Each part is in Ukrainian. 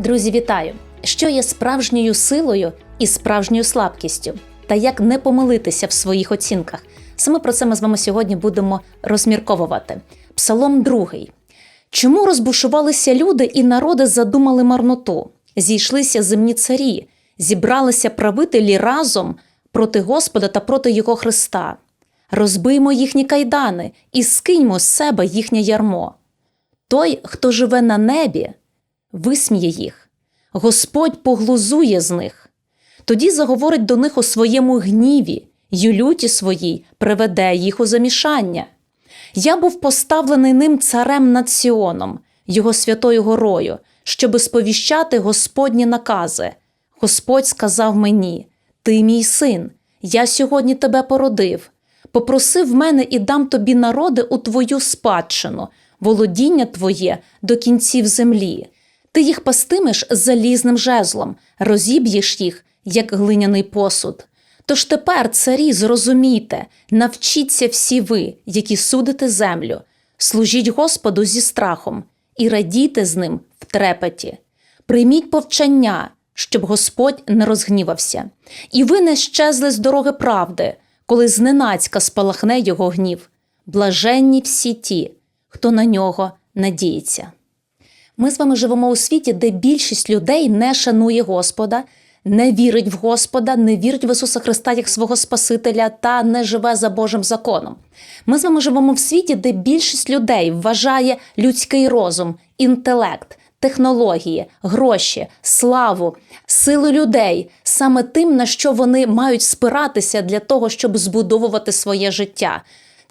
Друзі, вітаю! Що є справжньою силою і справжньою слабкістю, та як не помилитися в своїх оцінках? Саме про це ми з вами сьогодні будемо розмірковувати. Псалом 2. Чому розбушувалися люди і народи задумали марноту? Зійшлися земні царі, зібралися правителі разом проти Господа та проти Його Христа. Розбиймо їхні кайдани і скиньмо з себе їхнє ярмо. Той, хто живе на небі, висміє їх, Господь поглузує з них. Тоді заговорить до них у своєму гніві, й у люті своїй приведе їх у замішання. Я був поставлений ним царем над Сіоном, його святою горою, щоби сповіщати Господні накази. Господь сказав мені: Ти мій син, я сьогодні тебе породив. Попросив мене і дам тобі народи у твою спадщину, володіння твоє до кінців землі. Ти їх пастимеш залізним жезлом, розіб'єш їх, як глиняний посуд. Тож тепер, царі, зрозумійте, навчіться всі ви, які судите землю, служіть Господу зі страхом і радійте з ним в трепеті. Прийміть повчання, щоб Господь не розгнівався, і ви не щезли з дороги правди, коли зненацька спалахне його гнів. Блаженні всі ті, хто на нього надіється. Ми з вами живемо у світі, де більшість людей не шанує Господа, не вірить в Господа, не вірить в Ісуса Христа як свого Спасителя та не живе за Божим законом. Ми з вами живемо в світі, де більшість людей вважає людський розум, інтелект, технології, гроші, славу, силу людей саме тим, на що вони мають спиратися для того, щоб збудовувати своє життя.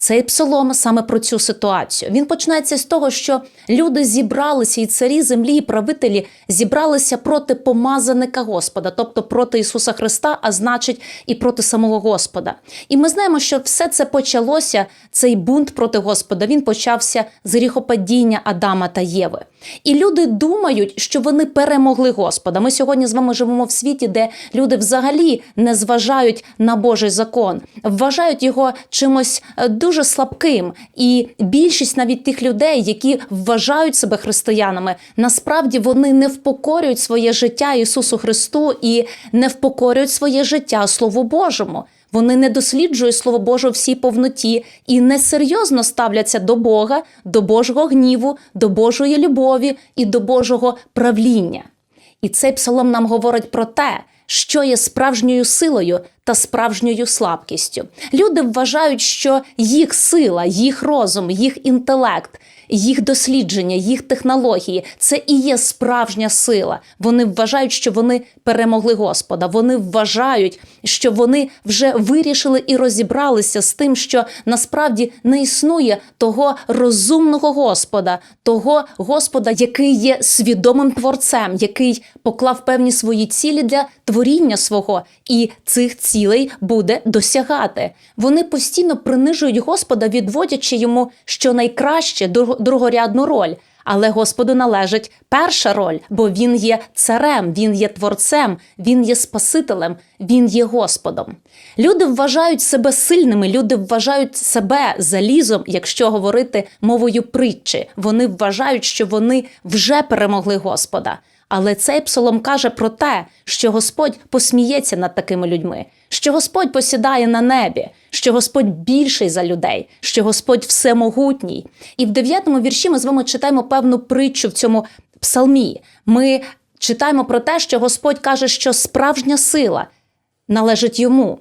Цей псалом саме про цю ситуацію. Він починається з того, що люди зібралися, і царі землі, і правителі зібралися проти помазаника Господа, тобто проти Ісуса Христа, а значить, і проти самого Господа. І ми знаємо, що все це почалося, цей бунт проти Господа. Він почався з гріхопадіння Адама та Єви. І люди думають, що вони перемогли Господа. Ми сьогодні з вами живемо в світі, де люди взагалі не зважають на Божий закон, вважають його чимось дуже слабким. І більшість навіть тих людей, які вважають себе християнами, насправді вони не впокорюють своє життя Ісусу Христу і не впокорюють своє життя Слову Божому. Вони не досліджують Слово Боже всій повноті і несерйозно ставляться до Бога, до Божого гніву, до Божої любові і до Божого правління. І цей псалом нам говорить про те, що є справжньою силою та справжньою слабкістю. Люди вважають, що їх сила, їх розум, їх інтелект, їх дослідження, їх технології це і є справжня сила. Вони вважають, що вони перемогли Господа. Вони вважають, що вони вже вирішили і розібралися з тим, що насправді не існує того розумного Господа, того Господа, який є свідомим творцем, який поклав певні свої цілі для творіння свого, і цих цілей буде досягати. Вони постійно принижують Господа, відводячи йому що найкраще другорядну роль. Але Господу належить перша роль, бо Він є царем, Він є творцем, Він є Спасителем, Він є Господом. Люди вважають себе сильними, люди вважають себе залізом, якщо говорити мовою притчі. Вони вважають, що вони вже перемогли Господа. Але цей псалом каже про те, що Господь посміється над такими людьми, що Господь посідає на небі, що Господь більший за людей, що Господь всемогутній. І в дев'ятому вірші ми з вами читаємо певну притчу в цьому псалмі. Ми читаємо про те, що Господь каже, що справжня сила належить йому.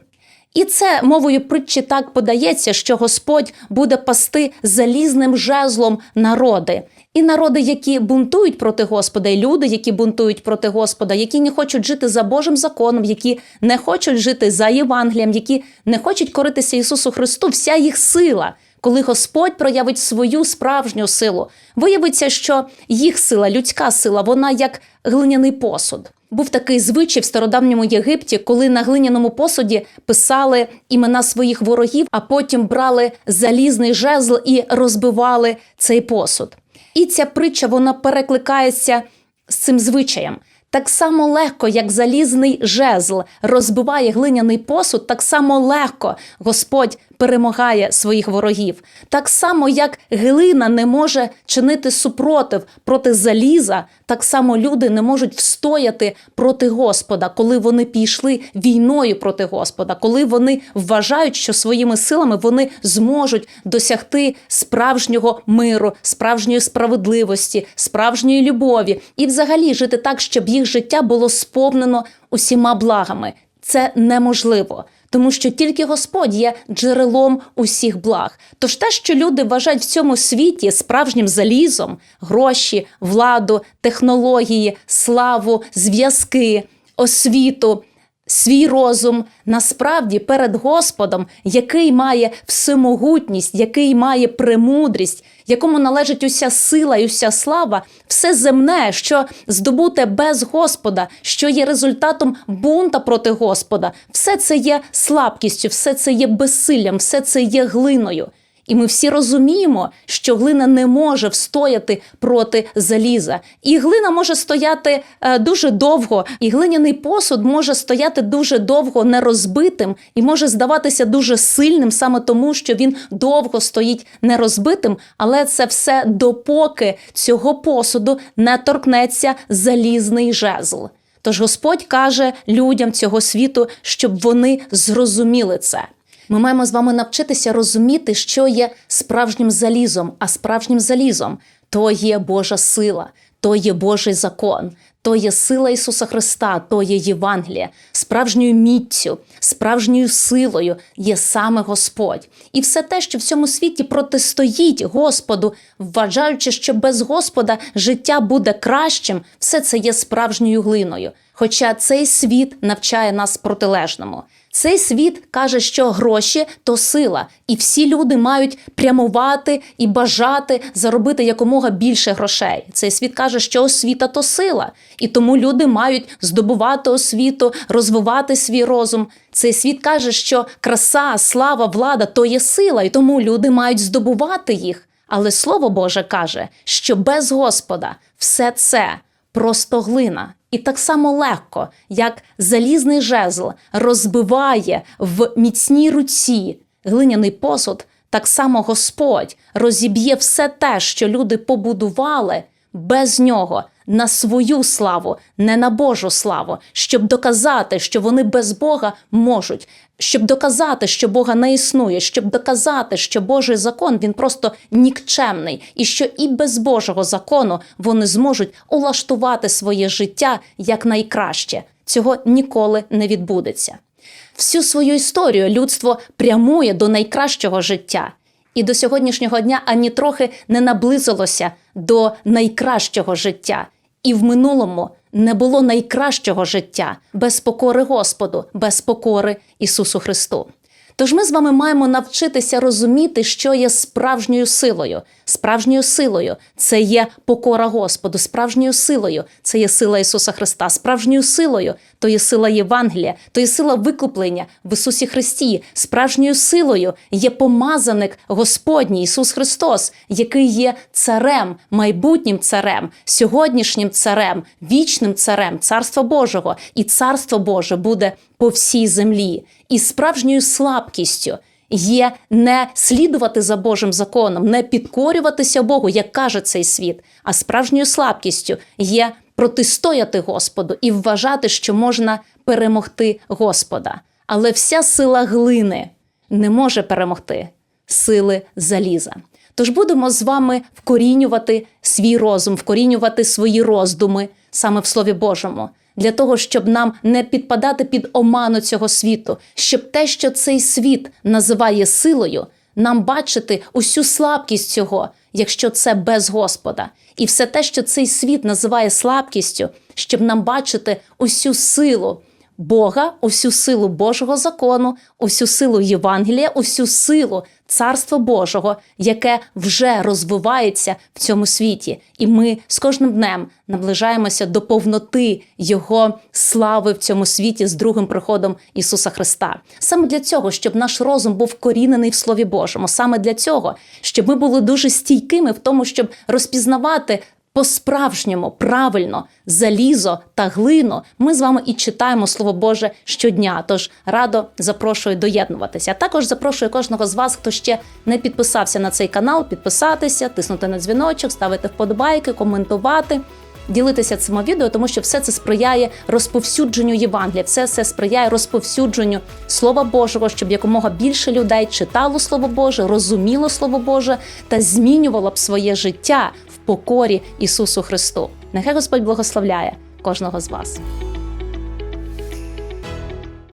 І це мовою притчі так подається, що Господь буде пасти залізним жезлом народи. І народи, які бунтують проти Господа, і люди, які бунтують проти Господа, які не хочуть жити за Божим законом, які не хочуть жити за Євангелієм, які не хочуть коритися Ісусу Христу, вся їх сила. Коли Господь проявить свою справжню силу, виявиться, що їх сила, людська сила, вона як глиняний посуд. Був такий звичай в стародавньому Єгипті, коли на глиняному посуді писали імена своїх ворогів, а потім брали залізний жезл і розбивали цей посуд. І ця притча вона перекликається з цим звичаєм. Так само легко, як залізний жезл розбиває глиняний посуд, так само легко Господь перемагає своїх ворогів. Так само, як глина не може чинити супротив проти заліза, так само люди не можуть встояти проти Господа, коли вони пішли війною проти Господа, коли вони вважають, що своїми силами вони зможуть досягти справжнього миру, справжньої справедливості, справжньої любові і, взагалі, жити так, щоб їх життя було сповнено усіма благами. Це неможливо. Тому що тільки Господь є джерелом усіх благ. Тож те, що люди вважають в цьому світі справжнім залізом, гроші, владу, технології, славу, зв'язки, освіту, свій розум, насправді перед Господом, який має всемогутність, який має премудрість, якому належить уся сила і уся слава, все земне, що здобуте без Господа, що є результатом бунта проти Господа, все це є слабкістю, все це є безсиллям, все це є глиною. І ми всі розуміємо, що глина не може встояти проти заліза. І глина може стояти е, дуже довго, і глиняний посуд може стояти дуже довго нерозбитим і може здаватися дуже сильним саме тому, що він довго стоїть нерозбитим, але це все допоки цього посуду не торкнеться залізний жезл. Тож Господь каже людям цього світу, щоб вони зрозуміли це. Ми маємо з вами навчитися розуміти, що є справжнім залізом, а справжнім залізом то є Божа сила, то є Божий закон, то є сила Ісуса Христа, то є Євангелія, справжньою міттю, справжньою силою є саме Господь. І все те, що в цьому світі протистоїть Господу, вважаючи, що без Господа життя буде кращим, все це є справжньою глиною. Хоча цей світ навчає нас протилежному. Цей світ каже, що гроші то сила, і всі люди мають прямувати і бажати заробити якомога більше грошей. Цей світ каже, що освіта то сила, і тому люди мають здобувати освіту, розвивати свій розум. Цей світ каже, що краса, слава, влада то є сила, і тому люди мають здобувати їх. Але Слово Боже каже, що без Господа все це просто глина. І так само легко, як залізний жезл розбиває в міцній руці. Глиняний посуд, так само Господь розіб'є все те, що люди побудували без нього на свою славу, не на Божу славу, щоб доказати, що вони без Бога можуть, щоб доказати, що Бога не існує, щоб доказати, що Божий закон він просто нікчемний, і що і без Божого закону вони зможуть улаштувати своє життя як найкраще. Цього ніколи не відбудеться. Всю свою історію людство прямує до найкращого життя. І до сьогоднішнього дня ані трохи не наблизилося до найкращого життя. І в минулому не було найкращого життя без покори Господу, без покори Ісусу Христу. Тож ми з вами маємо навчитися розуміти, що є справжньою силою. Справжньою силою це є покора Господу, справжньою силою це є сила Ісуса Христа, справжньою силою то є сила Євангелія, то є сила викуплення в Ісусі Христі. Справжньою силою є помазаник Господній Ісус Христос, який є царем, майбутнім царем, сьогоднішнім царем, вічним царем Царства Божого, і Царство Боже буде по всій землі. І справжньою слабкістю є не слідувати за Божим законом, не підкорюватися Богу, як каже цей світ, а справжньою слабкістю є протистояти Господу і вважати, що можна перемогти Господа. Але вся сила глини не може перемогти сили заліза. Тож будемо з вами вкорінювати свій розум, вкорінювати свої роздуми саме в Слові Божому, для того, щоб нам не підпадати під оману цього світу, щоб те, що цей світ називає силою, нам бачити усю слабкість цього, якщо це без Господа, і все те, що цей світ називає слабкістю, щоб нам бачити усю силу. Бога, усю силу Божого закону, усю силу Євангелія, усю силу Царства Божого, яке вже розвивається в цьому світі, і ми з кожним днем наближаємося до повноти Його слави в цьому світі з другим приходом Ісуса Христа. Саме для цього, щоб наш розум був корінений в Слові Божому, саме для цього, щоб ми були дуже стійкими в тому, щоб розпізнавати по-справжньому, правильно, залізо та глину, ми з вами і читаємо Слово Боже щодня. Тож радо запрошую доєднуватися. Також запрошую кожного з вас, хто ще не підписався на цей канал, підписатися, тиснути на дзвіночок, ставити вподобайки, коментувати. Ділитися цим відео, тому що все це сприяє розповсюдженню Євангелія, все це сприяє розповсюдженню Слова Божого, щоб якомога більше людей читало Слово Боже, розуміло Слово Боже та змінювало б своє життя покорі Ісусу Христу. Нехай Господь благословляє кожного з вас.